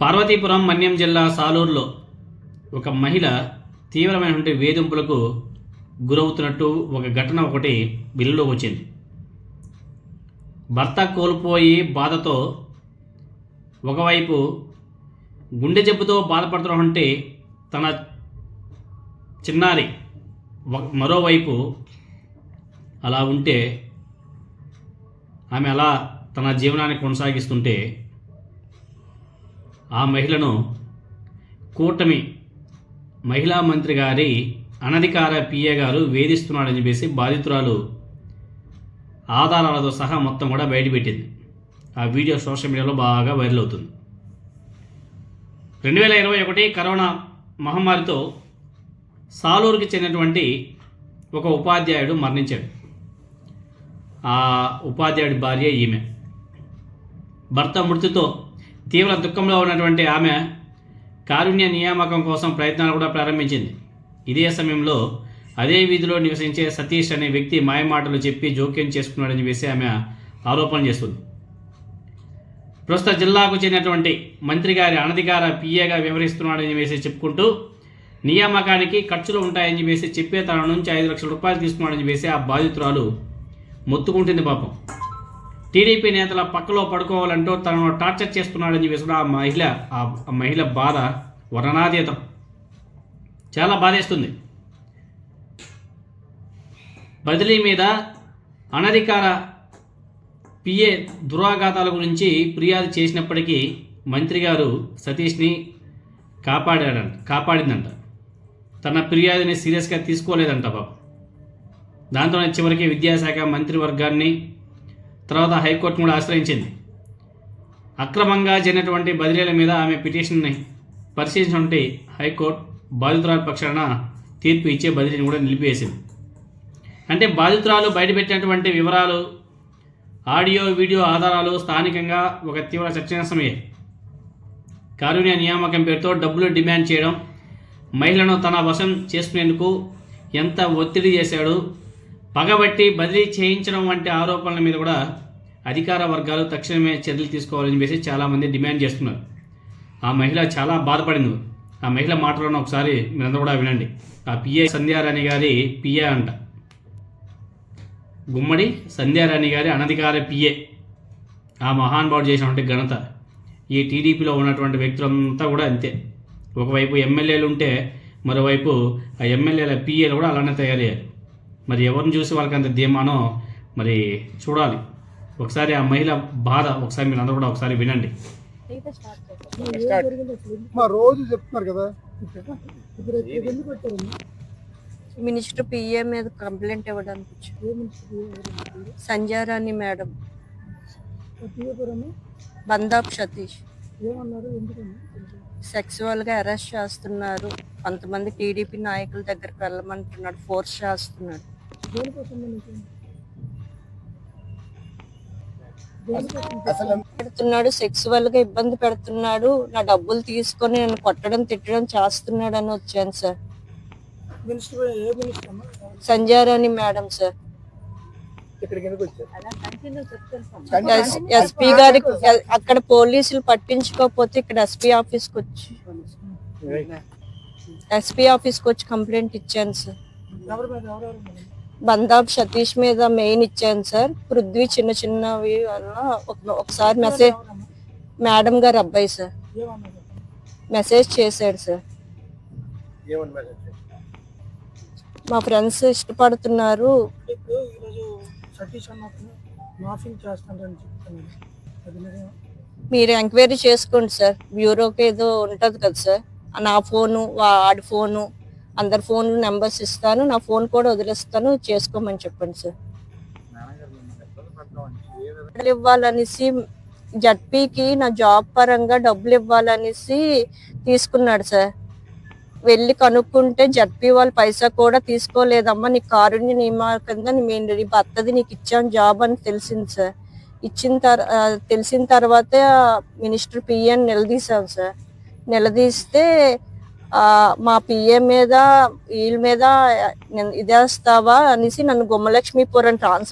పార్వతీపురం మన్యం జిల్లా సాలూరులో ఒక మహిళ తీవ్రమైనటువంటి వేధింపులకు గురవుతున్నట్టు ఒక ఘటన ఒకటి బిల్లులో వచ్చింది. భర్త కోల్పోయి బాధతో ఒకవైపు గుండె జబ్బుతో బాధపడుతున్నటువంటి తన చిన్నారి మరోవైపు అలా ఉంటే ఆమె అలా తన జీవనాన్ని కొనసాగిస్తుంటే ఆ మహిళను కూటమి మహిళా మంత్రి గారి అనధికార పిఏ గారు వేధిస్తున్నాడని చెప్పేసి బాధితురాలు ఆధారాలతో సహా మొత్తం కూడా బయటపెట్టింది. ఆ వీడియో సోషల్ మీడియాలో బాగా వైరల్ అవుతుంది. రెండు వేల ఇరవై ఒకటి కరోనా మహమ్మారితో సాలూరుకి చెందినటువంటి ఒక ఉపాధ్యాయుడు మరణించాడు. ఆ ఉపాధ్యాయుడి భార్య ఈమె. భర్త మృతితో తీవ్ర దుఃఖంలో ఉన్నటువంటి ఆమె కారుణ్య నియామకం కోసం ప్రయత్నాలు కూడా ప్రారంభించింది. ఇదే సమయంలో అదే వీధిలో నివసించే సతీష్ అనే వ్యక్తి మాయమాటలు చెప్పి జోక్యం చేసుకున్నాడని చెప్పేసి ఆమె ఆరోపణ చేస్తుంది. ప్రస్తుత జిల్లాకు చెందినటువంటి మంత్రి గారి అనధికార పిఏగా వివరిస్తున్నాడని చెప్పేసి చెప్పుకుంటూ నియామకానికి ఖర్చులు ఉంటాయని చెప్పేసి చెప్పే తన నుంచి ఐదు లక్షల రూపాయలు తీసుకున్నాడని చెప్పేసి ఆ బాధితురాలు మొత్తుకుంటుంది పాపం. టీడీపీ నేతల పక్కలో పడుకోవాలంటూ తనను టార్చర్ చేస్తున్నాడని చెప్పేసి ఆ మహిళ ఆ ఆ మహిళ బాధ వర్ణనాతీతం. చాలా బాధేస్తుంది. బదిలీ మీద అనధికార పిఏ దురాఘాతాల గురించి ఫిర్యాదు చేసినప్పటికీ మంత్రి గారు సతీష్ని కాపాడాడంట కాపాడిందంట. తన ఫిర్యాదుని సీరియస్గా తీసుకోలేదంట బాబు. దాంతోనే చివరికి విద్యాశాఖ మంత్రివర్గాన్ని తర్వాత హైకోర్టు కూడా ఆశ్రయించింది. అక్రమంగా జరిగినటువంటి బదిలీల మీద ఆమె పిటిషన్ని పరిశీలించినటువంటి హైకోర్టు బాధితురాలు పక్షాన తీర్పు ఇచ్చే బదిలీని కూడా నిలిపివేసింది. అంటే బాధితురాలు బయటపెట్టినటువంటి వివరాలు ఆడియో వీడియో ఆధారాలు స్థానికంగా ఒక తీవ్ర చర్చనీయాంశమయ్యాయి కారుణ్య నియామకం పేరుతో డబ్బులు డిమాండ్ చేయడం మహిళను తన వశం చేసుకునేందుకు ఎంత ఒత్తిడి చేశాడు పగబట్టి బదిలీ చేయించడం వంటి ఆరోపణల మీద కూడా అధికార వర్గాలు తక్షణమే చర్యలు తీసుకోవాలని చెప్పేసి చాలామంది డిమాండ్ చేస్తున్నారు. ఆ మహిళ చాలా బాధపడింది. ఆ మహిళ మాటలను ఒకసారి మీరందరూ కూడా వినండి. ఆ పిఏ సంధ్యారాణి గారి పిఏ అంట. గుమ్మడి సంధ్యారాణి గారి అనధికార పిఏ ఆ మహానుభావుడు చేసినటువంటి ఘనత. ఈ టీడీపీలో ఉన్నటువంటి వ్యక్తులంతా కూడా అంతే. ఒకవైపు ఎమ్మెల్యేలు ఉంటే మరోవైపు ఆ ఎమ్మెల్యేల పిఏలు కూడా అలానే తయారయ్యారు. మరి ఎవరిని చూసి వాళ్ళకి అంత ధీమానో మరి చూడాలి. ఒకసారి ఆ మహిళ బాధ ఒకసారి మీరు అందరూ కూడా ఒకసారి వినండి. మా రోజు చెప్తున్నారు కదా. మినిస్టర్ పిఏ మీద కంప్లైంట్ ఇవ్వడానికి. సంజారాణి మేడం. బందాప్ సతీష్. సెక్సువల్గా అరెస్ట్ చేస్తున్నారు. కొంతమంది టీడీపీ నాయకుల దగ్గరికి వెళ్ళమంటున్నాడు. ఫోర్స్ చేస్తున్నాడు. అసలు పెడుతున్నాడు. సెక్సువల్గా ఇబ్బంది పెడుతున్నాడు. నా డబ్బులు తీసుకొని నన్ను కొట్టడం తిట్టడం చేస్తున్నాడు అని వచ్చాను సార్. Sanjarani madam sir. ఇక్కడికి ఎందుకు వచ్చారు. ఎస్- ఎస్పీ గారికి అక్కడ పోలీసులు పట్టించుకోకపోతే ఇక్కడ ఎస్పీ ఆఫీస్కి వచ్చి ఎస్పీ ఆఫీస్కి వచ్చి కంప్లైంట్ ఇచ్చాను సార్? బందాబ్ సతీష్ మీద మెయిన్ ఇచ్చాను సార్. పృథ్వీ చిన్న చిన్నవి వల్ల ఒక- ఒకసారి మెసేజ్? మేడం? గారు అబ్బాయి సార్. మెసేజ్ చేశాడు సార్. మా ఫ్రెండ్స్ ఇష్టపడుతున్నారు. సతీష్ అన్నప్పుడు మాఫింగ్ చేస్తానని చెప్తున్నాను. అది నిజమా? మీరు ఎంక్వైరీ చేసుకోండి సార్. బ్యూరోకి ఏదో ఉంటుంది కదా సార్. నా ఫోను వాడి ఫోను అందరి ఫోన్ నెంబర్స్ ఇస్తాను. నా ఫోన్ కూడా వదిలేస్తాను. చేసుకోమని చెప్పండి సార్. డబ్బులు ఇవ్వాలనేసి జడ్పీకి నా జాబ్ పరంగా డబ్బులు ఇవ్వాలనేసి తీసుకున్నాడు సార్. వెళ్ళి కనుక్కుంటే జడ్పీ వాళ్ళు పైసా కూడా తీసుకోలేదమ్మా నీ కారుణ్య నియమా కింద నీ నీ భర్తది నీకు ఇచ్చాం జాబ్ అని తెలిసింది సార్. ఇచ్చిన తర్ తెలిసిన తర్వాతే మినిస్టర్ పిఎన్ నిలదీశాం సార్. నిలదీస్తే మా పిఏ మీద వీళ్ళ మీద ఇదేస్తావా అనేసి నన్ను గుమ్మలక్ష్మీపురం ట్రాన్స్